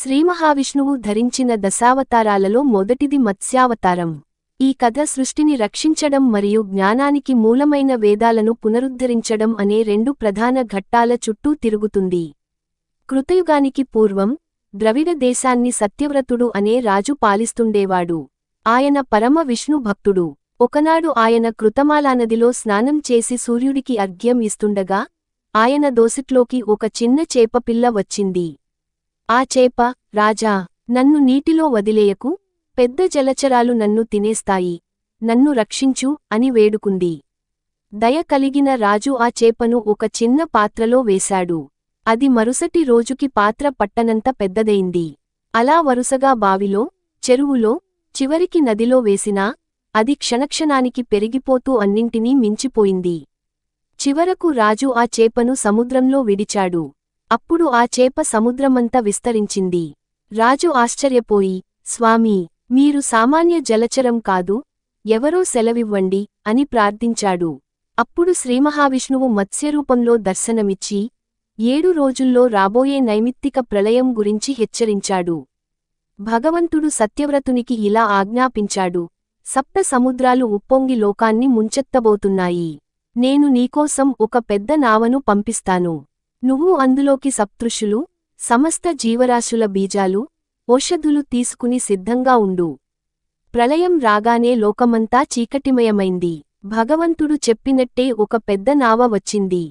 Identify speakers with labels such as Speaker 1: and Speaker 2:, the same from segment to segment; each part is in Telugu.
Speaker 1: శ్రీమహావిష్ణువు ధరించిన దశావతారాలలో మొదటిది మత్స్యావతారం. ఈ కథ సృష్టిని రక్షించడం మరియు జ్ఞానానికి మూలమైన వేదాలను పునరుద్ధరించడం అనే రెండు ప్రధాన ఘట్టాల చుట్టూ తిరుగుతుంది. కృతయుగానికి పూర్వం ద్రవిడ దేశాన్ని సత్యవ్రతుడు అనే రాజు పాలిస్తుండేవాడు. ఆయన పరమ విష్ణు భక్తుడు. ఒకనాడు ఆయన కృతమాలానదిలో స్నానం చేసి సూర్యుడికి అర్ఘ్యం ఇస్తుండగా ఆయన దోసిట్లోకి ఒక చిన్న చేపపిల్ల వచ్చింది. ఆ చేప రాజా నన్ను నీటిలో వదిలేయకు పెద్ద జలచరాలు నన్ను తినేస్తాయి నన్ను రక్షించు అని వేడుకుంది. దయ కలిగిన రాజు ఆ చేపను ఒక చిన్న పాత్రలో వేశాడు. అది మరుసటి రోజుకి పాత్ర పట్టనంత పెద్దదైంది. అలా వరుసగా బావిలో చెరువులో చివరికి నదిలో వేసినా అది క్షణక్షణానికి పెరిగిపోతూ అన్నింటినీ మించిపోయింది. చివరకు రాజు ఆ చేపను సముద్రంలో విడిచాడు. అప్పుడు ఆ చేప సముద్రమంతా విస్తరించింది. రాజు ఆశ్చర్యపోయి స్వామీ మీరు సామాన్య జలచరం కాదు ఎవరో సెలవివ్వండి అని ప్రార్థించాడు. అప్పుడు శ్రీమహావిష్ణువు మత్స్యరూపంలో దర్శనమిచ్చి ఏడు రోజుల్లో రాబోయే నైమిత్తిక ప్రళయం గురించి హెచ్చరించాడు. భగవంతుడు సత్యవ్రతునికి ఇలా ఆజ్ఞాపించాడు సప్త సముద్రాలు ఉప్పొంగి లోకాన్ని ముంచెత్తబోతున్నాయి. నేను నీకోసం ఒక పెద్ద నావను పంపిస్తాను. నువ్వు అందులోకి సప్తృషులు సమస్త జీవరాశుల బీజాలు ఓషధులు తీసుకుని సిద్ధంగా ఉండు. ప్రళయం రాగానే లోకమంతా చీకటిమయమైంది. భగవంతుడు చెప్పినట్టే ఒక పెద్ద నావ వచ్చింది.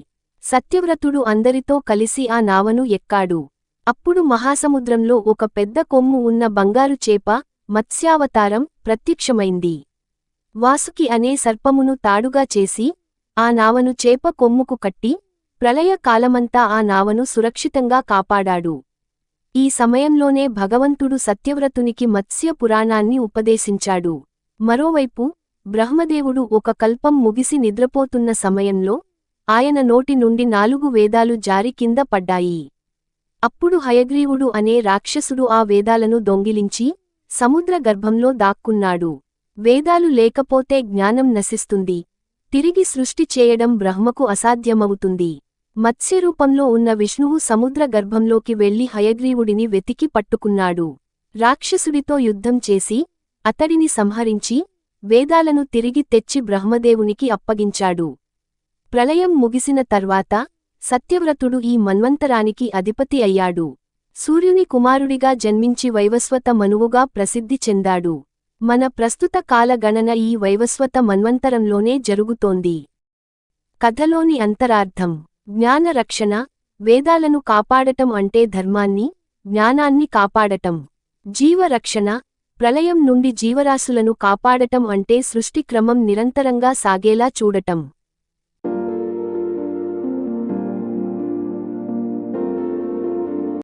Speaker 1: సత్యవ్రతుడు అందరితో కలిసి ఆ నావను ఎక్కాడు. అప్పుడు మహాసముద్రంలో ఒక పెద్ద కొమ్ము ఉన్న బంగారు చేప మత్స్యావతారం ప్రత్యక్షమైంది. వాసుకి అనే సర్పమును తాడుగా చేసి ఆ నావను చేప కొమ్ముకు కట్టి ప్రళయ కాలమంతా ఆ నావను సురక్షితంగా కాపాడాడు. ఈ సమయంలోనే భగవంతుడు సత్యవ్రతునికి మత్స్య పురాణాన్ని ఉపదేశించాడు. మరోవైపు బ్రహ్మదేవుడు ఒక కల్పం ముగిసి నిద్రపోతున్న సమయంలో ఆయన నోటి నుండి నాలుగు వేదాలు జారి కింద పడ్డాయి. అప్పుడు హయగ్రీవుడు అనే రాక్షసుడు ఆ వేదాలను దొంగిలించి సముద్ర గర్భంలో దాక్కున్నాడు. వేదాలు లేకపోతే జ్ఞానం నశిస్తుంది. తిరిగి సృష్టి చేయడం బ్రహ్మకు అసాధ్యమవుతుంది. మత్స్యరూపంలో ఉన్న విష్ణువు సముద్ర గర్భంలోకి వెళ్ళి హయగ్రీవుడిని వెతికి పట్టుకున్నాడు. రాక్షసుడితో యుద్ధం చేసి అతడిని సంహరించి వేదాలను తిరిగి తెచ్చి బ్రహ్మదేవునికి అప్పగించాడు. ప్రళయం ముగిసిన తర్వాత సత్యవ్రతుడు ఈ మన్వంతరానికి అధిపతి అయ్యాడు. సూర్యుని కుమారుడిగా జన్మించి వైవస్వత మనువుగా ప్రసిద్ధి చెందాడు. మన ప్రస్తుత కాలగణన ఈ వైవస్వత మన్వంతరంలోనే జరుగుతోంది. కథలోని అంతరార్థం. జ్ఞానరక్షణ వేదాలను కాపాడటం అంటే ధర్మాన్ని జ్ఞానాన్ని కాపాడటం. జీవరక్షణ ప్రళయం నుండి జీవరాశులను కాపాడటం అంటే సృష్టి క్రమం నిరంతరంగా సాగేలా చూడటం.